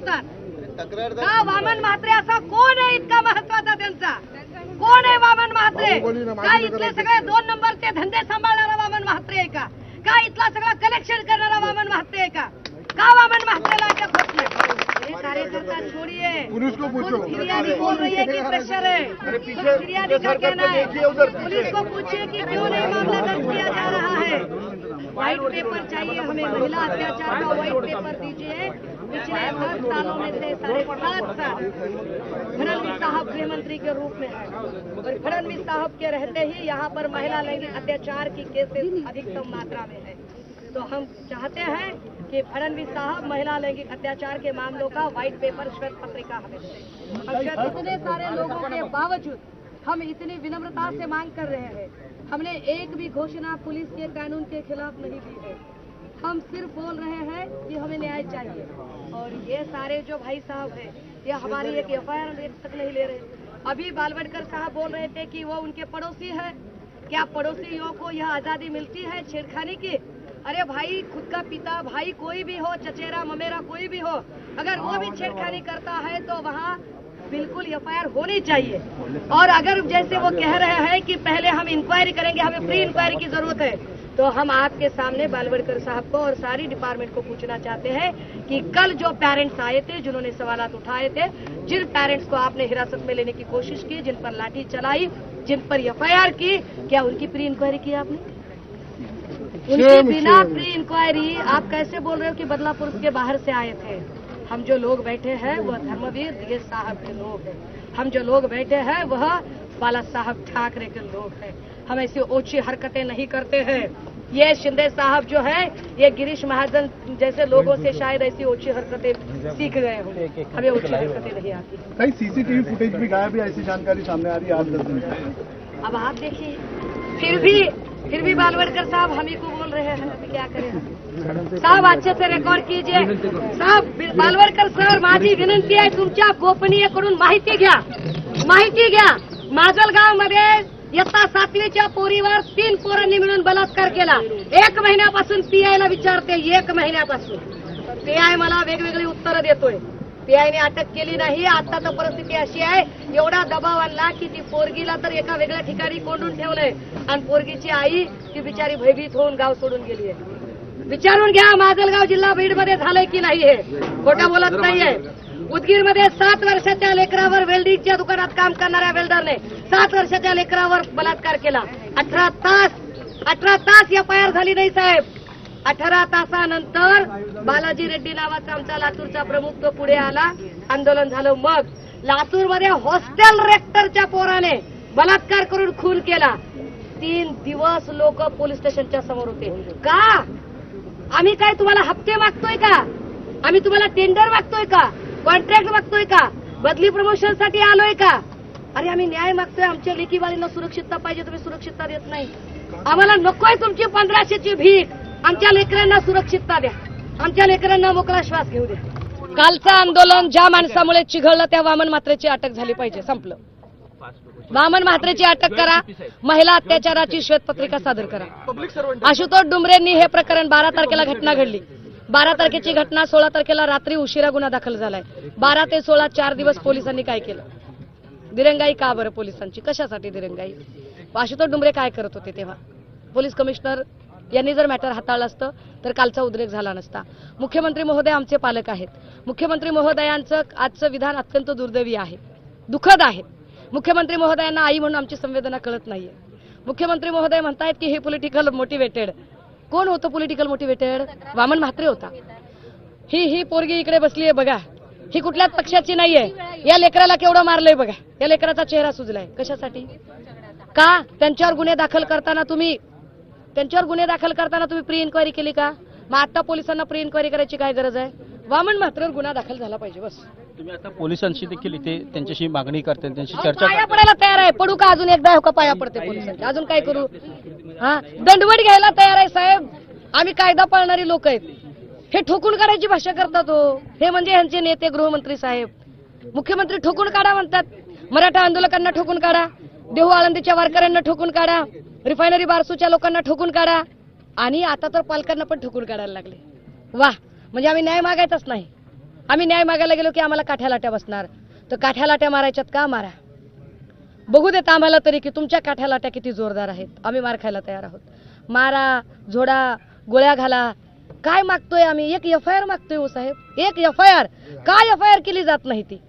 तक्रारदार का वामन म्हात्रे असा कोण आहे इतका महत्त्वाचा त्यांचा? कोण आहे वामन म्हात्रे? का इथले. सगळे दोन नंबरचे धंदे सांभाळणारा वामन म्हात्रे आहे का? का इथला सगळा कलेक्शन करणारा वामन म्हात्रे आहे का? का वामन म्हात्रेला अटक होत नाही कार्यकर्ता छोड़िए फिरियादी बोल रही है कि प्रेशर है? फिरियादी का कहना है। पुलिस को पूछिए कि क्यों नहीं मामला दर्ज किया जा रहा है? व्हाइट पेपर चाहिए, हमें महिला अत्याचार का व्हाइट पेपर दीजिए। पिछले सात सालों में से साढ़े सात साल फडणवीस साहब गृह मंत्री के रूप में है। और फडणवीस साहब के रहते ही यहाँ पर महिला लैंगिक अत्याचार की केसेस अधिकतम मात्रा में है। तो हम चाहते हैं कि फडणवीस साहब महिला लैंगिक अत्याचार के मामलों का व्हाइट पेपर श्वेत पत्रिका हमें इतने सारे लोगों के बावजूद हम इतनी विनम्रता से मांग कर रहे हैं। हमने एक भी घोषणा पुलिस के कानून के खिलाफ नहीं दी है। हम सिर्फ़ बोल रहे हैं कि हमें न्याय चाहिए। और ये सारे जो भाई साहब हैं ये हमारी एक एफ़ आई तक नहीं ले रहे। अभी बालवड़कर साहब बोल रहे थे कि वो उनके पड़ोसी है। क्या पड़ोसियों को यह आज़ादी मिलती है छेड़खानी की? अरे भाई खुद का पिता भाई कोई भी हो चचेरा ममेरा कोई भी हो अगर वो भी छेड़खानी करता है तो वहाँ बिल्कुल एफ़ होनी चाहिए। और अगर जैसे वो कह रहे हैं कि पहले हम इंक्वायरी करेंगे हमें प्री इंक्वायरी की ज़रूरत है तो हम आपके सामने बालवड़कर साहब को और सारी डिपार्टमेंट को पूछना चाहते हैं कि कल जो पेरेंट्स आए थे जिन्होंने सवालात उठाए थे जिन पेरेंट्स को आपने हिरासत में लेने की कोशिश की जिन पर लाठी चलाई जिन पर एफआईआर की क्या उनकी प्री इंक्वायरी की आपने? उनके बिना प्री इंक्वायरी आप कैसे बोल रहे हो कि बदलापुर के बाहर से आए थे? हम जो लोग बैठे हैं वह धर्मवीर दिगेश साहब के लोग हैं। हम जो लोग बैठे हैं वह बाला साहब ठाकरे के लोग हैं। हम ऐसी ओछी हरकतें नहीं करते हैं। ये शिंदे साहब जो है ये गिरीश महाजन जैसे लोगों से शायद ऐसी ओछी हरकतें सीख गए होंगे हमें ओछी हरकतें नहीं आती। कई सीसीटीवी फुटेज भी गायब है ऐसी जानकारी सामने आ रही है आज दस दिन? अब आप देखिए फिर भी फिर भी बालवड़कर साहब हम ही को बोल रहे हैं अभी क्या करें? साहब अच्छे से रेकॉर्ड कीजिए। साहब बालवडकर सर माझी विनंती आहे तुमच्या गोपनीयकडून माहिती घ्या। माहिती घ्या। माजलगावमध्ये इयत्ता सातवीच्या पोरीवर तीन पोरांनी मिळून बलात्कार केला. एक महिन्यापासून पीआयला विचारते एक महिन्यापासून. पीआय मला वेगवेगळी उत्तरं देतोय. पीआयने अटक केली नाही. आता तर परिस्थिती अशी आहे एवढा दबाव आणला की ती पोरगीला तर एका वेगळ्या ठिकाणी कोंडून ठेवलंय. आणि पोरगीची आई ती बिचारी भयभीत होऊन गाव सोडून गेली आहे. विचारून घ्या माजलगाव जिल्हा बीडमध्ये झालंय की नाही हे? खोटं बोलत नाहीये. उदगीरमध्ये सात वर्षाच्या लेकरावर वेल्डिंगच्या दुकानात काम करणाऱ्या वेल्डरने सात वर्षाच्या लेकरावर बलात्कार केला. अठरा तास अठरा तास एफ आय आर झाली नाही साहेब. अठरा तासानंतर बालाजी रेड्डी नावाचा आमचा लातूरचा प्रमुख तो पुढे आला. आंदोलन झालं. मग लातूरमध्ये हॉस्टेल रेक्टरच्या पोराने बलात्कार करून खून केला. तीन दिवस लोक पोलीस स्टेशनच्या समोर होते. का? आम्ही काय तुम्हाला हप्ते मागतोय का? आम्ही तुम्हाला टेंडर मागतोय का? कॉन्ट्रॅक्ट मागतोय का? बदली प्रमोशनसाठी आलोय का? अरे आम्ही न्याय मागतोय. आमच्या लेखी सुरक्षितता पाहिजे तुम्ही सुरक्षितता देत नाही. आम्हाला नकोय तुमची पंधराशेची भीक. आमच्या लेकरांना सुरक्षितता द्या. आमच्या लेकरांना मोकळा श्वास घेऊ द्या. कालचं आंदोलन ज्या माणसामुळे चिघळलं त्या वामन मात्रेची अटक झाली पाहिजे. संपलं. वामन म्हात्रेची अटक करा. महिला अत्याचाराची श्वेतपत्रिका सादर करा. आशुतोष डुमरेंनी हे प्रकरण बारा तारखेला घटना घडली. बारा तारखेची घटना सोळा तारखेला रात्री उशिरा गुन्हा दाखल झालाय. बारा ते सोळा चार दिवस पोलिसांनी काय केलं? दिरंगाई का बरं पोलिसांची? कशासाठी दिरंगाई? आशुतोष डुमरे काय करत होते तेव्हा? पोलीस कमिशनर यांनी जर मॅटर हाताळलं असतं तर कालचा उद्रेक झाला नसता. मुख्यमंत्री महोदय आमचे पालक आहेत. मुख्यमंत्री महोदयांचं आजचं विधान अत्यंत दुर्दैवी आहे. दुःखद आहे. मुख्यमंत्री महोदयांना आई म्हणून आमची संवेदना कळत नाहीये. मुख्यमंत्री महोदय म्हणतायत की हे पॉलिटिकल मोटिवेटेड कोण होतं पॉलिटिकल मोटिवेटेड वामन म्हात्रे होता. ही ही पोरगी इकडे बसली आहे बघा. ही कुठल्याच पक्षाची नाहीये. या लेकराला केवढं मारलंय बघा. या लेकराचा चेहरा सुजलाय. कशासाठी? का? त्यांच्यावर गुन्हे दाखल करताना तुम्ही त्यांच्यावर गुन्हे दाखल करताना तुम्ही प्री इन्क्वायरी केली का? मग आता पोलिसांना प्री इन्क्वायरी करायची काय गरज आहे? वामन मात्र गुन्हा दाखल झाला पाहिजे बस. तुम्ही आता पोलिसांशी देखील इथे त्यांच्याशी मागणी करते त्यांची चर्चा पाया पडायला तयार आहे. पडू का अजून? एकदा हो का पाया पडते पोलिसांच्या? अजून काय करू? हा दंडवट घ्यायला तयार आहे साहेब. आम्ही कायदा पाळणारी लोक आहेत. हे ठोकून काढायची भाषा करतात हो हे म्हणजे यांचे नेते गृहमंत्री साहेब. मुख्यमंत्री ठोकून काढा म्हणतात. मराठा आंदोलकांना ठोकून काढा. देहू आळंदीच्या वारकऱ्यांना ठोकून काढा. रिफायनरी बारसूच्या लोकांना ठोकून काढा. आणि आता तर पालकांना पण ठोकून काढायला लागले. वा म्हणजे आम्ही न्याय मागायचाच नाही. आम्ही न्याय मागायला गेलो की आम्हाला काठ्या लाट्या बसणार. तर काठ्या लाट्या मारायच्यात का? मारा. बघू देत आम्हाला तरी की तुमच्या काठ्या लाट्या किती जोरदार आहेत. आम्ही मार खायला तयार आहोत. मारा झोडा गोळ्या घाला. काय मागतोय आम्ही? एक एफ आय आर मागतोय हो साहेब. एक एफ आय आर काय एफ आय आर केली जात नाही ती?